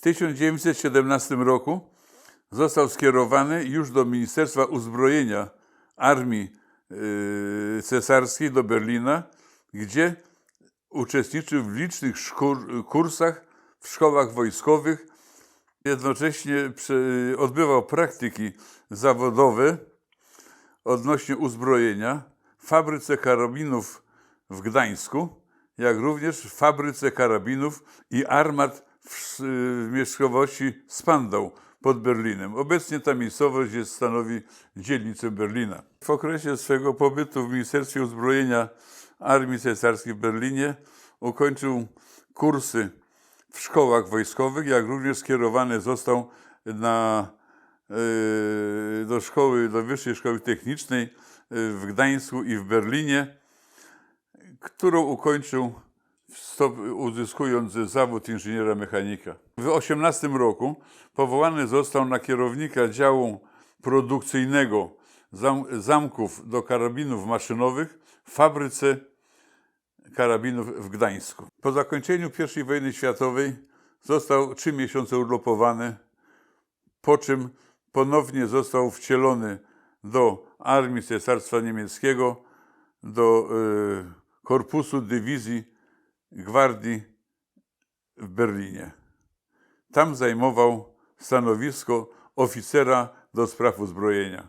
W 1917 roku został skierowany już do Ministerstwa Uzbrojenia Armii yy, Cesarskiej do Berlina, gdzie uczestniczył w licznych kursach w szkołach wojskowych. Jednocześnie odbywał praktyki zawodowe odnośnie uzbrojenia w fabryce karabinów w Gdańsku, jak również w fabryce karabinów i armat w, miejscowości Spandau pod Berlinem. Obecnie ta miejscowość jest, stanowi dzielnicę Berlina. W okresie swego pobytu w Ministerstwie Uzbrojenia Armii Cesarskiej w Berlinie ukończył kursy w szkołach wojskowych, jak również skierowany został na, e, do szkoły, do Wyższej Szkoły Technicznej w Gdańsku i w Berlinie, którą ukończył uzyskując zawód inżyniera mechanika. W 18 roku powołany został na kierownika działu produkcyjnego zam, zamków do karabinów maszynowych w fabryce karabinów w Gdańsku. Po zakończeniu I wojny światowej został trzy miesiące urlopowany, po czym ponownie został wcielony do armii Cesarstwa Niemieckiego, do e, korpusu dywizji gwardii w Berlinie. Tam zajmował stanowisko oficera do spraw uzbrojenia.